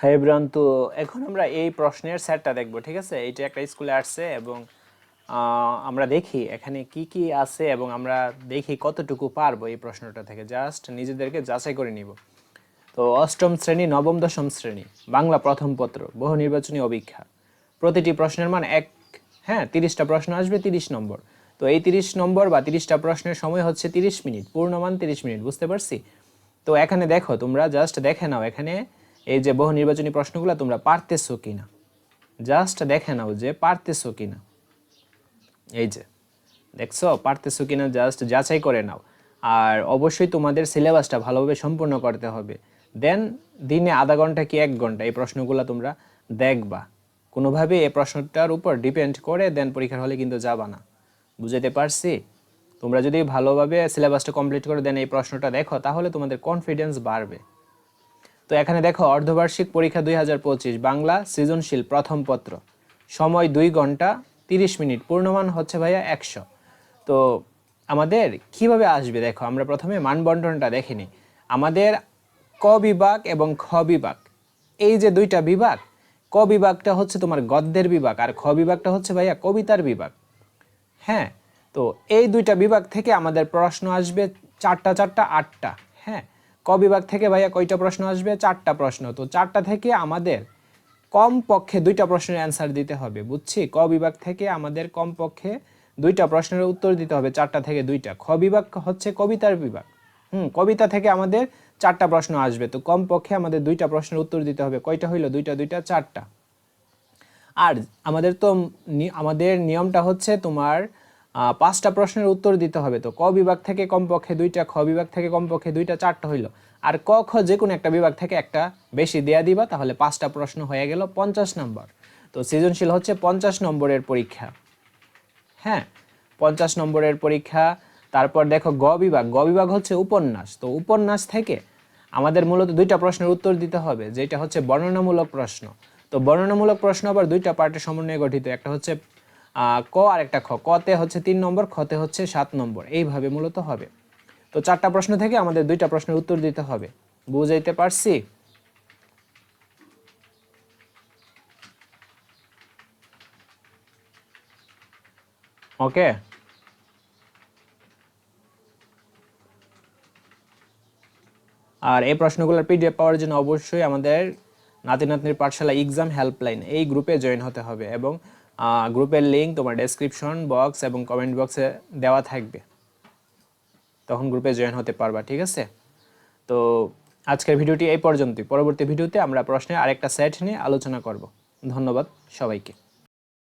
হ্যাঁ এভরান তো এখন আমরা এই প্রশ্নের সেটটা দেখব, ঠিক আছে? এইটা একটা স্কুলে আসছে এবং আমরা দেখি এখানে কি কি আছে এবং আমরা দেখি কতটুকু পারব এই প্রশ্নটা থেকে। জাস্ট নিজেদেরকে যাচাই করে নিব। তো অষ্টম শ্রেণি, নবম, দশম শ্রেণি, বাংলা প্রথম পত্র, বহু নির্বাচনী অভিক্ষা প্রতিটি প্রশ্নের মান এক হ্যাঁ তিরিশটা প্রশ্ন আসবে, তিরিশ নম্বর। তো এই তিরিশ নম্বর বা তিরিশটা প্রশ্নের সময় হচ্ছে তিরিশ মিনিট, পূর্ণমান তিরিশ মিনিট, বুঝতে পারছি? তো এখানে দেখো, তোমরা জাস্ট দেখে নাও এখানে এই যে বহু নির্বাচনী প্রশ্নগুলো তোমরা পারতেছো কিনা? জাস্ট দেখে নাও যে পারতেছো কিনা। এই যে, দেখছ? পারতেছো কিনা জাস্ট যাচাই করে নাও। আর অবশ্যই তোমাদের সিলেবাসটা ভালোভাবে সম্পূর্ণ করতে হবে। দেন দিনে আধা ঘণ্টা কি এক ঘণ্টা? এই প্রশ্নগুলো তোমরা দেখবা। কোনোভাবে এই প্রশ্নটার উপর ডিপেন্ড করে দেন পরীক্ষার হলে কিন্তু যাবা না। বুঝাতে পারছি? তোমরা যদি ভালোভাবে সিলেবাসটা কমপ্লিট করে দেন এই প্রশ্নটা দেখো, তাহলে তোমাদের কনফিডেন্স বাড়বে। তো এখানে দেখো, অর্ধবার্ষিক পরীক্ষা দুই হাজার পঁচিশ, বাংলা সৃজনশীল প্রথম পত্র। সময় দুই ঘণ্টা তিরিশ মিনিট, পূর্ণমান হচ্ছে ভাইয়া একশো। তো আমাদের কীভাবে আসবে দেখো, আমরা প্রথমে মানবন্টনটা দেখিনি আমাদের ক বিভাগ এবং খ বিভাগ। এই যে দুইটা বিভাগ, ক বিভাগটা হচ্ছে তোমার গদ্যের বিভাগ আর খ বিভাগটা হচ্ছে ভাইয়া কবিতার বিভাগ। হ্যাঁ তো এই দুইটা বিভাগ থেকে আমাদের প্রশ্ন আসবে চারটা চারটা, আটটা। হ্যাঁ ক বিভাগ থেকে ভাইয়া কয়টা প্রশ্ন আসবে? চারটা প্রশ্ন। তো চারটা থেকে আমাদের কম পক্ষে দুইটা প্রশ্নের অ্যান্সার দিতে হবে, বুঝছি? ক বিভাগ থেকে আমাদের কম পক্ষে দুইটা প্রশ্নের উত্তর দিতে হবে, চারটা থেকে দুইটা। খ বিভাগ হচ্ছে কবিতার বিভাগ। হুম, কবিতা থেকে আমাদের চারটা প্রশ্ন আসবে। তো কম পক্ষে আমাদের দুইটা প্রশ্নের উত্তর দিতে হবে। কয়টা হইল? দুইটা দুইটা, চারটা। আর আমাদের তো আমাদের নিয়মটা হচ্ছে তোমার পাঁচটা প্রশ্নের উত্তর দিতে হবে। তো ক বিভাগ থেকে কমপক্ষে দুইটা, খ বিভাগ থেকে কমপক্ষে দুইটা, চারটা হইল। আর ক, খ যে কোনো একটা বিভাগ থেকে একটা বেশি দেয়া দিবা, তাহলে পাঁচটা প্রশ্ন হয়ে গেল পঞ্চাশ নম্বর। তো সৃজনশীল হচ্ছে পঞ্চাশ নম্বরের পরীক্ষা। হ্যাঁ পঞ্চাশ নম্বরের পরীক্ষা। তারপর দেখো গ বিভাগ। গ বিভাগ হচ্ছে উপন্যাস। তো উপন্যাস থেকে আমাদের মূলত দুইটা প্রশ্নের উত্তর দিতে হবে, যেটা হচ্ছে বর্ণনামূলক প্রশ্ন। তো বর্ণনামূলক প্রশ্ন আবার দুইটা পার্টের সমন্বয়ে গঠিত। একটা হচ্ছে ক আর একটা খ। কতে হচ্ছে তিন নম্বর, খতে হচ্ছে সাত নম্বর। এইভাবে মূলত হবে। তো চারটা প্রশ্ন থেকে আমাদের দুইটা প্রশ্নের উত্তর দিতে হবে। বুঝাইতে পারছি? ওকে। আর এই প্রশ্নগুলোর পিডিএফ পাওয়ার জন্য অবশ্যই আমাদের নাতি নাতনির পাঠশালা এক্সাম হেল্পলাইন এই গ্রুপে জয়েন হতে হবে এবং গ্রুপের লিঙ্ক তোমার ডেসক্রিপশন বক্স এবং কমেন্ট বক্সে দেওয়া থাকবে। তখন গ্রুপে জয়েন হতে পারবা, ঠিক আছে? তো আজকের ভিডিওটি এই পর্যন্তই। পরবর্তী ভিডিওতে আমরা প্রশ্নে আরেকটা সেট নিয়ে আলোচনা করব। ধন্যবাদ সবাইকে।